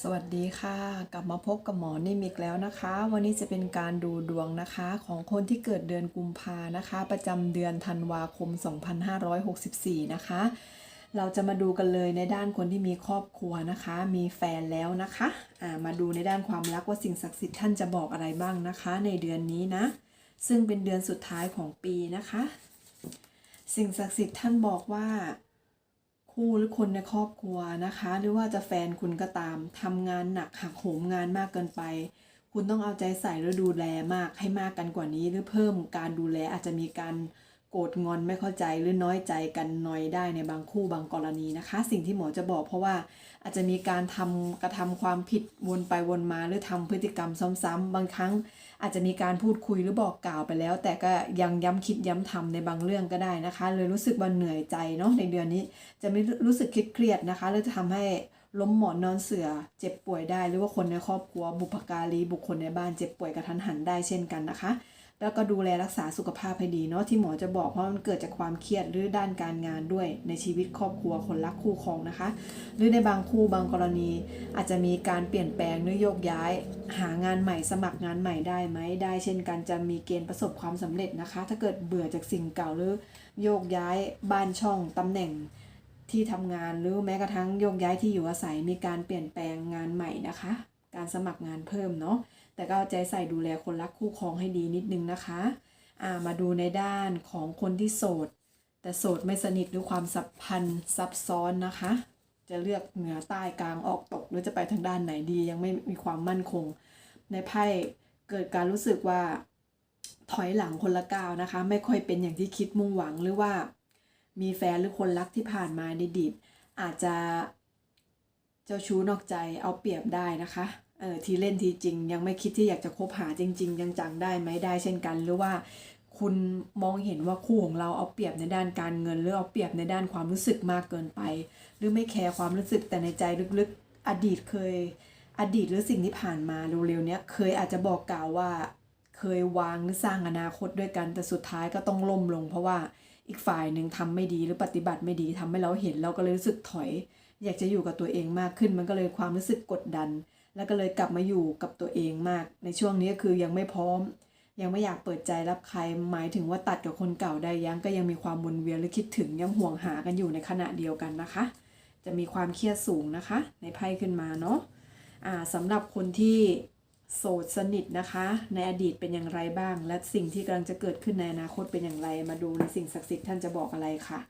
สวัสดีค่ะ กลับมาพบกับหมอนิ่มอีกแล้วนะคะ วันนี้จะเป็นการดูดวงนะคะ ของคนที่เกิดเดือนกุมภานะคะ ประจำเดือนธันวาคม 2564 นะคะ เราจะมาดูกันเลยในด้านคนที่มีครอบครัวนะคะ มีแฟนแล้วนะคะอ่ามาดูในด้านความรักว่าสิ่งศักดิ์สิทธิ์ท่านจะบอกอะไรบ้างนะคะ ในเดือนนี้นะ ซึ่งเป็นเดือนสุดท้ายของปีนะคะ สิ่งศักดิ์สิทธิ์ท่านบอกว่า คู่หรือคนในครอบครัวนะคะ หรือว่าจะแฟนคุณก็ตามทำงานหนักหักโหมงานมากเกินไป คุณต้องเอาใจใส่และดูแลมากให้มากกันกว่านี้ หรือเพิ่มการดูแลอาจจะมีการ โกรธงอนไม่เข้าใจหรือน้อยใจกันหน่อยได้ในบางคู่บางกรณีนะคะ สิ่งที่หมอจะบอกเพราะว่าอาจจะมีการทำกระทำความผิดวนไปวนมาหรือทำพฤติกรรมซ้ำๆบางครั้ง อาจจะมีการพูดคุยหรือบอกกล่าวไปแล้ว แต่ก็ยังย้ำคิดย้ำทำในบางเรื่องก็ได้นะคะ เลยรู้สึกว่าเหนื่อยใจเนาะในเดือนนี้ จะไม่รู้สึกเครียดนะคะหรือจะทำให้ล้มหมอนนอนเสือเจ็บป่วยได้ หรือว่าคนในครอบครัวบุพการีบุคคลในบ้านเจ็บป่วยกระทันหันได้เช่นกันนะคะ แล้วก็ดูแลรักษาสุขภาพให้ดีเนาะที่หมอจะบอกเพราะมันเกิดจากความเครียดหรือด้านการงานด้วยในชีวิตครอบครัวคนรักคู่ครองนะคะ หรือในบางคู่บางกรณี อาจจะมีการเปลี่ยนแปลงหรือโยกย้าย หางานใหม่สมัครงานใหม่ได้ไหมได้ เช่นกันจะมีเกณฑ์ประสบความสำเร็จนะคะ ถ้าเกิดเบื่อจากสิ่งเก่าหรือโยกย้ายบ้านช่องตำแหน่งที่ทำงานหรือแม้กระทั่งโยกย้ายที่อยู่อาศัยมีการเปลี่ยนแปลงงานใหม่นะคะ การสมัครงานเพิ่มเนาะ แต่ก็เอาใจใส่ดูแลคนรักคู่ครองให้ดีนิดนึงนะคะอ่ามาดูในด้านของคนที่โสด แต่โสดไม่สนิทหรือความสัมพันธ์ซับซ้อนนะคะ จะเลือกเหนือใต้กลางออกตกหรือจะไปทางด้านไหนดี ยังไม่มีความมั่นคง ในไพ่เกิดการรู้สึกว่าถอยหลังคนละก้าวนะคะ ไม่ค่อยเป็นอย่างที่คิดมุ่งหวังหรือว่า มีแฟนหรือคนรักที่ผ่านมาในอดีตอาจจะเจ้าชู้นอกใจเอาเปรียบได้นะคะ เออทีเล่นทีจริง ยังไม่คิดที่อยากจะคบหาจริง ๆ ยังจังได้ไหมได้เช่นกัน หรือว่าคุณมองเห็นว่าคู่ของเราเอาเปรียบในด้านการเงิน หรือเอาเปรียบในด้านความรู้สึกมากเกินไป หรือไม่แคร์ความรู้สึกแต่ในใจลึกๆ อดีตเคย อดีตหรือสิ่งที่ผ่านมาเร็วๆเนี้ยเคยอาจจะบอกกล่าวว่า เคยวางหรือสร้างอนาคตด้วยกันแต่สุดท้ายก็ต้องล่มลง เพราะว่าอีกฝ่ายหนึ่งทำไม่ดีหรือปฏิบัติไม่ดีทำให้เราเห็นเราก็เลยรู้สึกถอย อยากจะอยู่กับตัวเองมากขึ้นมันก็เลยความรู้สึกกดดัน แล้วก็เลยกลับมาอยู่กับตัวเองมาก ในช่วงนี้คือยังไม่พร้อม ยังไม่อยากเปิดใจรับใคร หมายถึงว่าตัดกับคนเก่าได้ยังก็ยังมีความวนเวียนหรือคิดถึงยังห่วงหากันอยู่ในขณะเดียวกันนะคะ จะมีความเครียดสูงนะคะ ในไพ่ขึ้นมาเนาะอ่าสำหรับคนที่โสดสนิทนะคะ ในอดีตเป็นอย่างไรบ้าง และสิ่งที่กำลังจะเกิดขึ้นในอนาคตเป็นอย่างไร มาดูในสิ่งศักดิ์สิทธิ์ท่านจะบอกอะไรค่ะ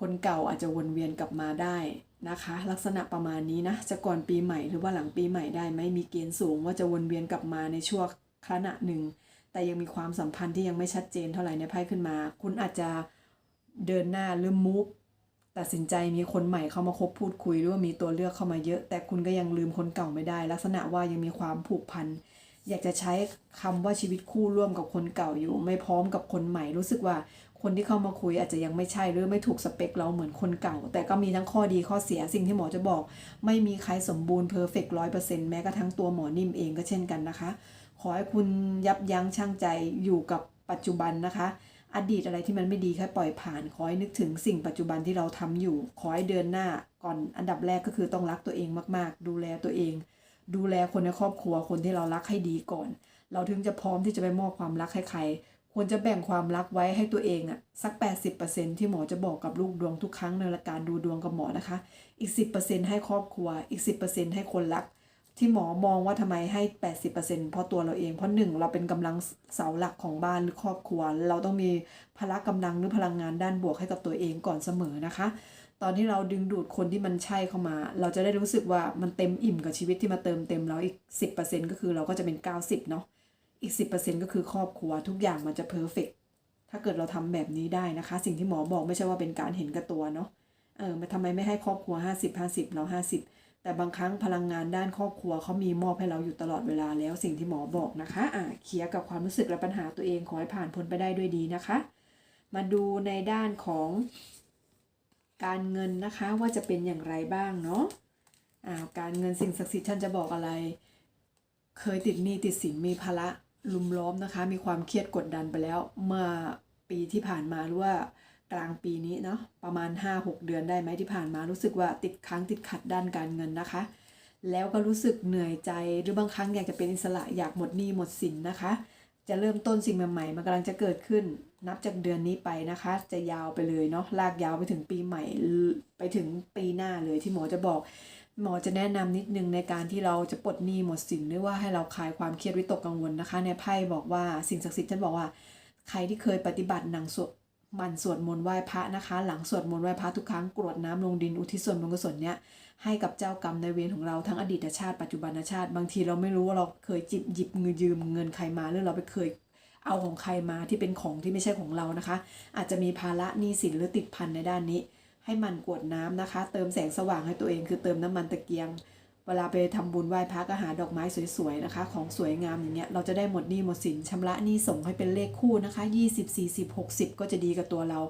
คนเก่าอาจจะวนเวียนกลับมาได้ นะคะ ลักษณะประมาณนี้นะจะก่อนปีใหม่หรือว่าหลังปีใหม่ได้ไหมมีเกณฑ์สูงว่าจะวนเวียนกลับมาในช่วงขณะหนึ่ง แต่ยังมีความสัมพันธ์ที่ยังไม่ชัดเจนเท่าไหร่ในไพ่ขึ้นมา คุณอาจจะเดินหน้าหรือมูฟตัดสินใจมีคนใหม่เข้ามาคบพูดคุยหรือว่ามีตัวเลือกเข้ามาเยอะ แต่คุณก็ยังลืมคนเก่าไม่ได้ ลักษณะว่ายังมีความผูกพันอยากจะใช้คำว่าชีวิตคู่ร่วมกับคนเก่าอยู่ ไม่พร้อมกับคนใหม่รู้สึกว่า คนที่เข้ามาคุยอาจจะยังไม่ใช่หรือไม่ถูกสเปคเราเหมือนคนเก่า แต่ก็มีทั้งข้อดีข้อเสียสิ่งที่หมอจะบอก ไม่มีใครสมบูรณ์เพอร์เฟกต์ร้อยเปอร์เซ็นต์แม้กระทั่งตัวหมอนิ่มเองก็เช่นกันนะคะ ขอให้คุณยับยั้งชั่งใจอยู่กับปัจจุบันนะคะ อดีตอะไรที่มันไม่ดีแค่ปล่อยผ่าน ขอให้นึกถึงสิ่งปัจจุบันที่เราทำอยู่ ขอให้เดินหน้าก่อนอันดับแรกก็คือต้องรักตัวเองมาก ๆ ดูแลตัวเอง ดูแลคนในครอบครัวคนที่เรารักให้ดีก่อน เราถึงจะพร้อมที่จะไปมอบความรักให้ใคร ควรจะแบ่งความรักไว้ให้ตัวเองอะสัก 80%ที่หมอจะบอกกับลูกดวงทุกครั้งในรายการดูดวงกับหมอนะคะ อีก 10%ให้ครอบครัว อีก 10%ให้คนรัก ที่หมอมองว่าทำไมให้ 80%เพราะตัวเราเอง เพราะหนึ่งเราเป็นกำลังเสาหลักของบ้านหรือครอบครัว เราต้องมีพละกำลังหรือพลังงานด้านบวกให้กับตัวเองก่อนเสมอนะคะ ตอนที่เราดึงดูดคนที่มันใช่เข้ามา เราจะได้รู้สึกว่ามันเต็มอิ่มกับชีวิตที่มาเติมเต็มเราอีก 10%ก็คือเราก็จะเป็น 90เนาะ อีก 10%ก็คือครอบครัวทุกอย่างมันจะเพอร์เฟกถ้าเกิดเราทำแบบนี้ได้นะคะ สิ่งที่หมอบอกไม่ใช่ว่าเป็นการเห็นกับตัวเนาะเออทำไมไม่ให้ครอบครัว 50 50เรา50 แต่บางครั้งพลังงานด้านครอบครัวเขามีมอบให้เราอยู่ตลอดเวลาแล้วสิ่งที่หมอบอกนะคะอ่าเคลียร์กับความรู้สึกและปัญหาตัวเองขอให้ผ่านพ้นไปได้ด้วยดีนะคะ มาดูในด้านของการเงินนะคะว่าจะเป็นอย่างไรบ้างเนาะอ่าการเงินสิ่งศักดิ์สิทธิ์ท่านจะบอกอะไร เคยติดหนี้ติดสินมีภาระ ลุมล้อมนะคะ มีความเครียดกดดันไปแล้ว เมื่อปีที่ผ่านมาหรือว่ากลางปีนี้เนาะประมาณ 5-6 เดือนได้ไหมที่ผ่านมารู้สึกว่าติดค้างติดขัดด้านการเงินนะคะ แล้วก็รู้สึกเหนื่อยใจหรือบางครั้งอยากจะเป็นอิสระอยากหมดหนี้หมดสินนะคะ จะเริ่มต้นสิ่งใหม่ๆมันกำลังจะเกิดขึ้น นับจากเดือนนี้ไปนะคะ จะยาวไปเลยเนาะลากยาวไปถึงปีใหม่ไปถึงปีหน้าเลยที่หมอจะบอก หมอจะแนะนำนิดนึงในการที่เราจะปลดหนี้หมดสินหรือว่าให้เราคลายความเครียดวิตกกังวลนะคะ ในไพ่บอกว่าสิ่งศักดิ์สิทธิ์ท่านบอกว่า ใครที่เคยปฏิบัติหนังสวดมันสวดมนต์ไหว้พระนะคะ หลังสวดมนต์ไหว้พระทุกครั้งกรวดน้ำลงดินอุทิศส่วนบุญกุศลเนี้ยให้กับเจ้ากรรมในเวรของเราทั้งอดีตชาติปัจจุบันชาติ บางทีเราไม่รู้ว่าเราเคยจิบหยิบเงินยืมเงินใครมาหรือเราไปเคยเอาของใครมาที่เป็นของที่ไม่ใช่ของเรานะคะ อาจจะมีภาระหนี้สินหรือติดพันในด้านนี้ ให้มันกวดน้ำนะคะ เติมแสงสว่างให้ตัวเองคือเติมน้ำมันตะเกียง เวลาไปทำบุญไหว้พระก็หาดอกไม้สวยๆนะคะ ของสวยงามอย่างเงี้ยเราจะได้หมดหนี้หมดสินชำระหนี้ส่งให้เป็นเลขคู่นะคะ 20 40 60 ก็จะดีกับตัวเรา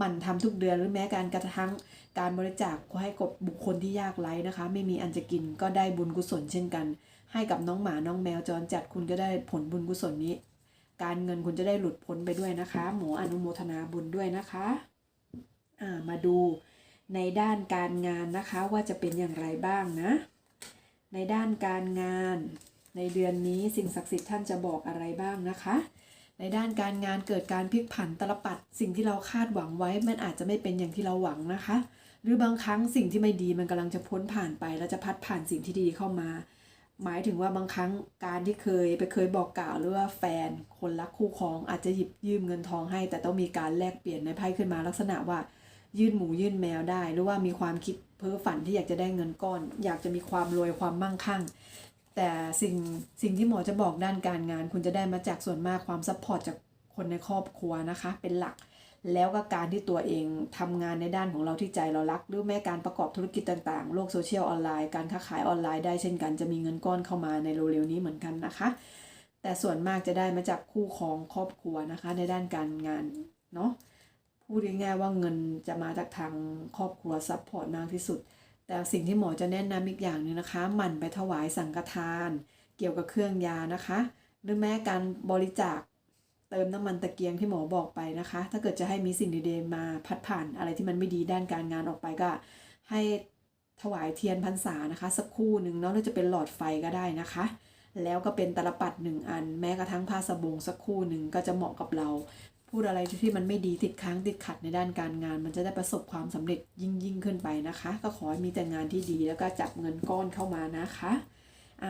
มันทำทุกเดือนหรือแม้การกระทั่งการบริจาคให้กับบุคคลที่ยากไร้นะคะ ไม่มีอันจะกินก็ได้บุญกุศลเช่นกัน ให้กับน้องหมาน้องแมวจรจัดคุณก็ได้ผลบุญกุศลนี้ การเงินคุณจะได้หลุดพ้นไปด้วยนะคะ หมออนุโมทนาบุญด้วยนะคะ มาดูในด้านการงานนะคะว่าจะเป็นอย่างไรบ้างนะ ในด้านการงานในเดือนนี้สิ่งศักดิ์สิทธิ์ท่านจะบอกอะไรบ้างนะคะ ในด้านการงานเกิดการพลิกผันตลปัดสิ่งที่เราคาดหวังไว้ มันอาจจะไม่เป็นอย่างที่เราหวังนะคะ หรือบางครั้งสิ่งที่ไม่ดีมันกำลังจะพ้นผ่านไป แล้วจะพัดผ่านสิ่งที่ดีเข้ามา หมายถึงว่าบางครั้งการที่เคยไปเคยบอกกล่าวหรือว่าแฟน คนรักคู่ครองอาจจะหยิบยืมเงินทองให้ แต่ต้องมีการแลกเปลี่ยนในไพ่ขึ้นมาลักษณะว่า ยื่นหมูยื่นแมวได้ หรือว่ามีความคิดเพ้อฝันที่อยากจะได้เงินก้อน อยากจะมีความรวยความมั่งคั่ง แต่สิ่งสิ่งที่หมอจะบอกด้านการงาน คุณจะได้มาจากส่วนมากความซัพพอร์ตจากคนในครอบครัวนะคะ เป็นหลักแล้วก็การที่ตัวเองทำงานในด้านของเราที่ใจเรารัก หรือแม้การประกอบธุรกิจต่างๆ โลกโซเชียลออนไลน์ การค้าขายออนไลน์ได้เช่นกันจะมีเงินก้อนเข้ามาในเร็วๆนี้เหมือนกันนะคะ แต่ส่วนมากจะได้มาจากคู่ครองครอบครัวนะคะในด้านการงานเนาะ พูดง่ายๆว่าเงินจะมาจากทางครอบครัวซัพพอร์ตมากที่สุด แต่สิ่งที่หมอจะแนะนำอีกอย่างหนึงนะคะ หมั่นไปถวายสังฆทาน เกี่ยวกับเครื่องยานะคะ หรือแม้การบริจาคเติมน้ำมันตะเกียงที่หมอบอกไปนะคะ ถ้าเกิดจะให้มีสิ่งดีๆมาพัดผ่านอะไรที่มันไม่ดีด้านการงานออกไปก็ ให้ถวายเทียนพรรษานะคะ สักคู่หนึ่งเนาะหรือจะเป็นหลอดไฟก็ได้นะคะ แล้วก็เป็นตลปัดหนึ่งอัน แม้กระทั่งผ้าสบงสักคู่หนึ่งก็จะเหมาะกับเรา พูดอะไรที่มันไม่ดีติดค้างติดขัดในด้านการงาน มันจะได้ประสบความสำเร็จยิ่งยิ่งขึ้นไปนะคะ ก็ขอให้มีแต่งานที่ดีแล้วก็จับเงินก้อนเข้ามานะคะ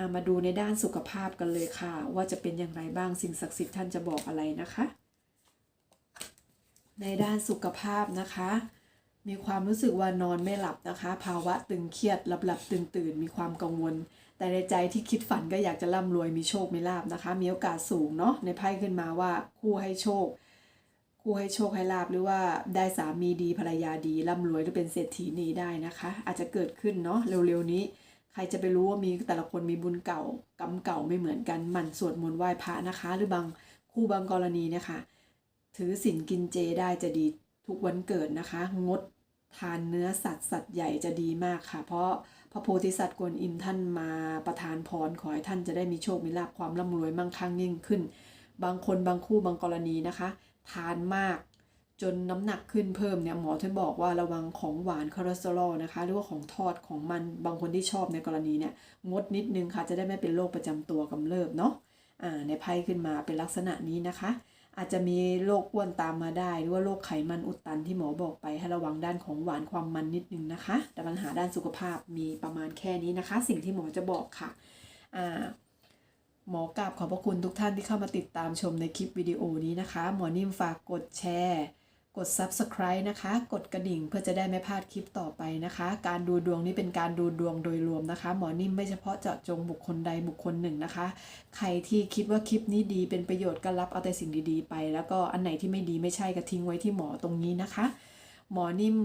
ามาดูในด้านสุขภาพกันเลยค่ะ ว่าจะเป็นอย่างไรบ้างสิ่งศักดิ์สิทธิ์ท่านจะบอกอะไรนะคะ ในด้านสุขภาพนะคะ มีความรู้สึกว่านอนไม่หลับนะคะ ภาวะตึงเครียดหลับหลับตื่นตื่นมีความกังวล แต่ในใจที่คิดฝันก็อยากจะร่ำรวยมีโชคมีลาบนะคะ มีโอกาสสูงเนาะในไพ่ขึ้นมาว่าคู่ให้โชค คู่ให้โชคให้ลาบหรือว่าได้สามีดีภรรยาดีร่ำรวยหรือเป็นเศรษฐีนีได้นะคะ อาจจะเกิดขึ้นเนาะเร็วๆนี้ ใครจะไปรู้ว่ามีแต่ละคนมีบุญเก่ากรรมเก่าไม่เหมือนกันหมั่นสวดมนต์ไหว้พระนะคะ หรือบางคู่บางกรณีเนี่ยค่ะถือศีลกินเจได้จะดีทุกวันเกิดนะคะ งดทานเนื้อสัตว์สัตว์ใหญ่จะดีมากค่ะ เพราะพระโพธิสัตว์กวนอิมท่านมาประทานพรขอให้ท่านจะได้มีโชคมีลาภความร่ำรวยมั่งคั่งยิ่งขึ้น บางคนบางคู่บางกรณีนะคะ ทานมาก จนน้ำหนักขึ้นเพิ่มเนี่ยหมอท่านบอกว่าระวังของหวานคอเลสเตอรอลนะคะ หรือว่าของทอดของมันบางคนที่ชอบในกรณีเนี่ยงดนิดนึงค่ะจะได้ไม่เป็นโรคประจำตัวกำเริบเนาะอ่าในไพ่ขึ้นมาเป็นลักษณะนี้นะคะ อาจจะมีโรคอ้วนตามมาได้ หรือว่าโรคไขมันอุดตันที่หมอบอกไปให้ระวังด้านของหวานความมันนิดนึงนะคะ แต่ปัญหาด้านสุขภาพมีประมาณแค่นี้นะคะ สิ่งที่หมอจะบอกค่ะอ่า หมอกราบขอบพระคุณทุกท่านที่เข้ามาติดตามชมในคลิปวิดีโอนี้นะคะ หมอนิ่มฝากกดแชร์ กด Subscribe นะคะ กดกระดิ่งเพื่อจะได้ไม่พลาดคลิปต่อไปนะคะ การดูดวงนี้เป็นการดูดวงโดยรวมนะคะ หมอนิ่มไม่เฉพาะเจาะจงบุคคลใดบุคคลหนึ่งนะคะ ใครที่คิดว่าคลิปนี้ดีเป็นประโยชน์ก็รับเอาแต่สิ่งดีๆ ไป แล้วก็อันไหนที่ไม่ดีไม่ใช่ก็ทิ้งไว้ที่หมอตรงนี้นะคะ หมอนิ่ม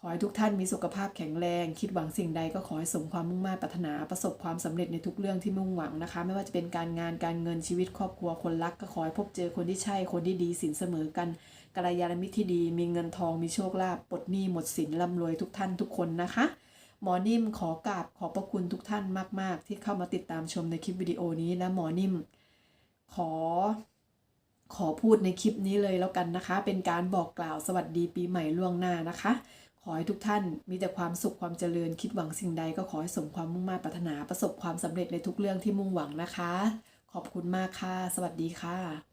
ขอให้ทุกท่านมีสุขภาพแข็งแรง คิดหวังสิ่งใดก็ขอให้สมความมุ่งมั่นปรารถนาประสบความสำเร็จในทุกเรื่องที่มุ่งหวังนะคะ ไม่ว่าจะเป็นการงานการเงินชีวิตครอบครัวคนรักก็ขอให้พบเจอคนที่ใช่คนที่ดีสินเสมอกันกัลยาณมิตรที่ดี มีเงินทองมีโชคลาภปลดหนี้หมดสินร่ำรวยทุกท่านทุกคนนะคะ หมอนิ่มขอกราบขอบพระคุณทุกท่านมาก ๆ ที่เข้ามาติดตามชมในคลิปวิดีโอนี้และหมอนิ่ม ขอขอพูดในคลิปนี้เลยแล้วกันนะคะ เป็นการบอกกล่าวสวัสดีปีใหม่ล่วงหน้านะคะ อให้ทุกท่านมีแต่ความสุขความเจริญคิดหวังสิ่งใดก็ขอให้สมความมุ่งมา่ปรารถนาประสบความสำเร็จในทุกเรื่องที่มุ่งหวังนะคะ ขอบคุณมากค่ะ สวัสดีค่ะ